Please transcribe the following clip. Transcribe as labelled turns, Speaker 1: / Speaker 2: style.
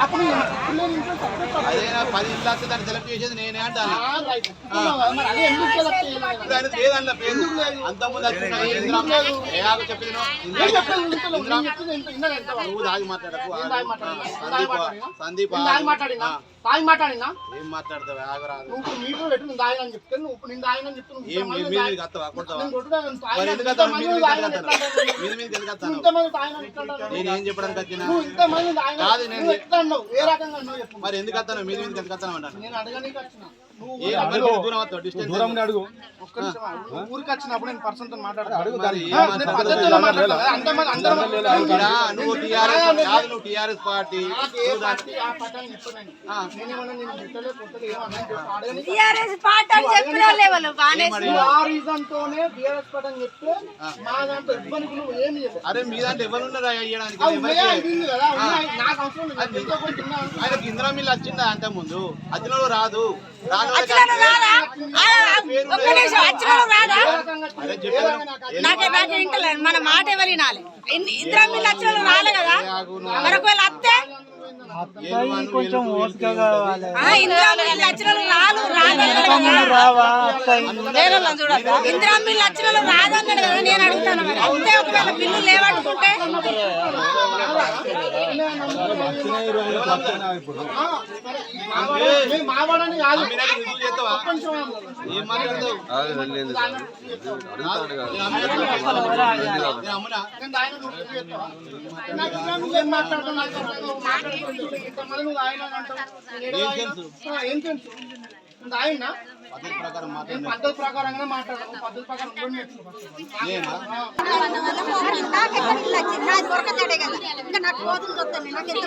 Speaker 1: అప్పుడు పిల్లలు ఇంట్లో సపరేట్
Speaker 2: అదే నా పది ఇల్లు వస్తే దాన్ని సెలెక్ట్ చేసేది నేనే అంటాను? లేదన్న పేరు. చెప్పింది నువ్వు? దాగి మాట్లాడకు. సందీప్.
Speaker 1: మాట్లాడినా?
Speaker 2: ఏం మాట్లాడతావు? ఆగరాదు.
Speaker 1: నువ్వు పెట్టు, నేను దాగినని చెప్తే, నువ్వు నేను చెప్తే నువ్వు
Speaker 2: ఏం
Speaker 1: ఇంతమంది
Speaker 2: మీద
Speaker 1: దాగి-
Speaker 2: మీద కత్తవా? కొడతావా?
Speaker 1: నేను
Speaker 2: మరి ఎందుకు మీద మీద కత్తాను? మీద మీద ఎందుకు
Speaker 1: నువ్వు ఇంతమంది ఎట్లా
Speaker 2: ఏం చెప్పడానికి వచ్చినా
Speaker 1: నువ్వు ఇంతమంది దాగినని-
Speaker 2: కాదు, నేను-
Speaker 1: నువ్వు ఎట్లా అన్నావు? ఏ రకంగా అన్నావు? చెప్పు.
Speaker 2: మరి ఎందుకు వస్తాను మీద మీద ఎందుకు వస్తాను అంటాను?
Speaker 1: నేను అడగనీకి వచ్చిన.
Speaker 2: దూరం వస్తావు డిస్టెన్స్
Speaker 3: దూరం అడుగు
Speaker 1: ఊరికి వచ్చినప్పుడు నేను పర్సన్తో మాట్లాడతా
Speaker 3: అడుగు
Speaker 2: మరి
Speaker 3: దాన్ని.
Speaker 2: ఏం
Speaker 1: ఆ, నేను
Speaker 2: మాట్లాడతావు?
Speaker 1: పద్ధతిలో మాట్లాడతా కదా. అందరం అందరం
Speaker 2: ఇక్కడ నువ్వు టీఆర్ఎస్ కాదు నువ్వు టీఆర్ఎస్ పార్టీ
Speaker 1: నాకు ఏ పార్టీ ఆ పట్టాలని చెప్పాను నేనేమన్నా నేను పెట్టలే కొట్టలే ఏమన్నా చెప్పు. అడగనీకి
Speaker 4: టీఆర్ఎస్ పార్టీ అని చెప్పిన వాళ్ళు బాగానే
Speaker 1: నువ్వు ఆ రీజన్ తోనే బీఆర్ఎస్ పట్టని చెప్తే మా దాంట్లో ఇబ్బందికి నువ్వు ఏమి చెప్పు
Speaker 2: అరే మీ దాంట్లో ఎవరు ఉన్నారా. ఆయనకి ఇందిరా మిల్లు వచ్చిందా అంత ముందు అదిలో రాదు
Speaker 4: రాదా? ఒక్క నిమిషం రాదా?
Speaker 1: నాకు
Speaker 4: నాకే ఇంటలేదు మన మాట ఎవరు వినాలి? ఇందిరా మిల్లు వచ్చిన రాలే కదా? మరి ఒకవేళ అత్తే?
Speaker 3: కొంచెం ఓపిక కావాలి
Speaker 4: ఆ, ఇందిరా మిల్లు వచ్చిన రాలు వాళ్ళని చూడద్దా ఇందిరా కదా నేను అడుగుతాను మరి. అంతే ఒకవేళ బిల్లు లేవనుకుంటే.
Speaker 3: ఇప్పుడు
Speaker 2: ఏం
Speaker 1: తెలుసు? ఆయన నువ్వు రుజువు చేస్తావా? నాకు ఇంకా నువ్వేం మాట్లాడుతున్నావు? నాకు అర్థం కాదు. నువ్వు మాట్లాడుతున్నావు. ఇంతమంది నువ్వు ఆయన అంటావు. నేను ఏదో ఆయన- ఆ, ఏం తెలుసు నువ్వు ఆయన్నా?
Speaker 2: పద్ధతి ప్రకారం
Speaker 1: నేను
Speaker 2: మాట్లాడు
Speaker 1: పద్ధతి ప్రకారంగానే మాట్లాడతాను పద్ధతి ప్రకారం ఉండడం నేర్చుకో
Speaker 2: నేనా
Speaker 4: నాకెక్కడ ఇల్లు వచ్చింది నాది దొరకతాడే కదా ఇంకా నాకు రోజులు చూస్తాను నాకు ఎంత